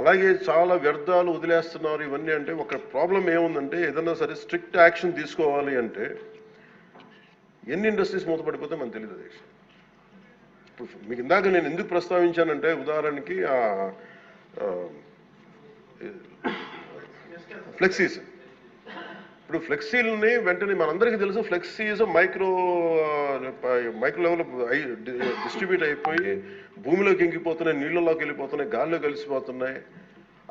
అలాగే చాలా వ్యర్థాలు వదిలేస్తున్నారు ఇవన్నీ అంటే ఒక ప్రాబ్లం ఏముందంటే ఏదైనా సరే స్ట్రిక్ట్ యాక్షన్ తీసుకోవాలి అంటే ఎన్ని ఇండస్ట్రీస్ మూతపడిపోతే మనకు తెలియదు అధ్యక్ష మీకు ఇందాక నేను ఎందుకు ప్రస్తావించానంటే ఉదాహరణకి ఆ, ఫ్లెక్సీస్. ఇప్పుడు ఫ్లెక్సీలని వెంటనే మనందరికీ తెలుసు flexis micro micro level distribute అయిపోయి భూమిలోకి ఇంకిపోతున్నాయి నీళ్ళలోకి వెళ్ళిపోతున్నాయి గాల్లో కలిసిపోతున్నాయి.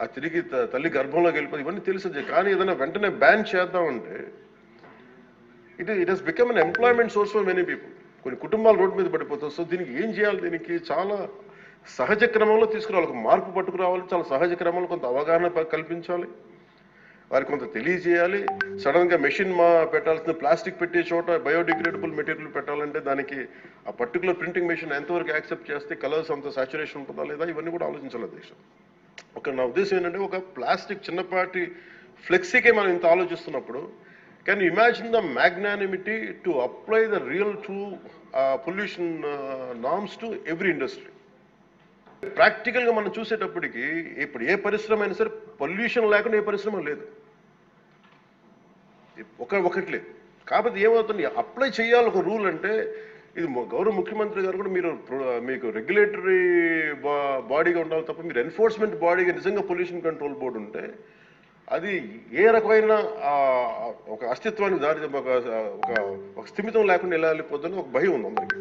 ఆ తిరిగి తల్లి గర్భంలోకి వెళ్ళిపోయి ఇవన్నీ తెలుసు కానీ ఏదైనా వెంటనే బ్యాన్ చేద్దామంటే it it has become an employment source for many people కొన్ని కుటుంబాలు రోడ్డు మీద పడిపోతాయి. సో దీనికి ఏం చేయాలి? దీనికి చాలా సహజ క్రమంలో తీసుకురావాలి. ఒక మార్పు పట్టుకురావాలి. చాలా సహజ క్రమంలో కొంత అవగాహన కల్పించాలి. వారికి కొంత తెలియజేయాలి. సడన్గా మెషిన్ మా పెట్టాల్సిన ప్లాస్టిక్ పెట్టే చోట బయోడిగ్రేడబుల్ మెటీరియల్ పెట్టాలంటే దానికి ఆ పర్టికులర్ ప్రింటింగ్ మెషిన్ ఎంతవరకు యాక్సెప్ట్ చేస్తే కలర్స్ అంత సాచురేషన్ ఉంటుందా లేదా ఇవన్నీ కూడా ఆలోచించాలి దేశం. ఒక నా ఉద్దేశం ఏంటంటే ఒక ప్లాస్టిక్ చిన్నపాటి ఫ్లెక్సీకే మనం ఇంత ఆలోచిస్తున్నప్పుడు can imagine the magnanimity to apply the real true pollution norms to every industry ప్రాక్టికల్గా మనం చూసేటప్పటికి ఇప్పుడు ఏ పరిశ్రమ అయినా సరే పొల్యూషన్ లేకుండా ఏ పరిశ్రమ లేదు. ఒక ఒకటి లేదు. కాకపోతే ఏమవుతుంది? అప్లై చేయాలి ఒక రూల్ అంటే ఇది గౌరవ ముఖ్యమంత్రి గారు కూడా మీరు మీకు రెగ్యులేటరీ బాడీగా ఉండాలి తప్ప మీరు ఎన్ఫోర్స్మెంట్ బాడీగా నిజంగా పొల్యూషన్ కంట్రోల్ బోర్డు ఉంటే అది ఏ రకమైన ఒక అస్తిత్వానికి దారి ఒక ఒక స్థిమితం లేకుండా ఎలా వెళ్ళిపోతుందని ఒక భయం ఉంది అందరికి.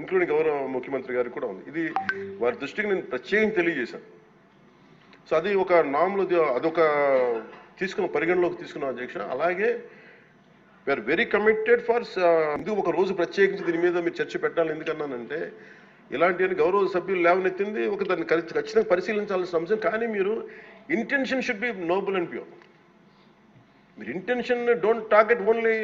ఇంక్లూడింగ్ గౌరవ ముఖ్యమంత్రి గారికి కూడా ఉంది. ఇది వారి దృష్టికి నేను ప్రత్యేకంగా తెలియజేశాను. సో అది ఒక నామ్లో అదొక తీసుకున్న పరిగణలోకి తీసుకున్న అధ్యక్ష అలాగే వీఆర్ వెరీ కమిటెడ్ ఫర్ ఎందుకు ఒక రోజు ప్రత్యేకించి దీని మీద మీరు చర్చ పెట్టాలి? ఎందుకన్నానంటే ఇలాంటి గౌరవ సభ్యులు లేవనెత్తింది ఒక దాన్ని ఖచ్చితంగా పరిశీలించాల్సిన అంశం. కానీ మీరు intention should be noble and pure మీరు ఇంటెన్షన్ డోంట్ టార్గెట్ ఓన్లీ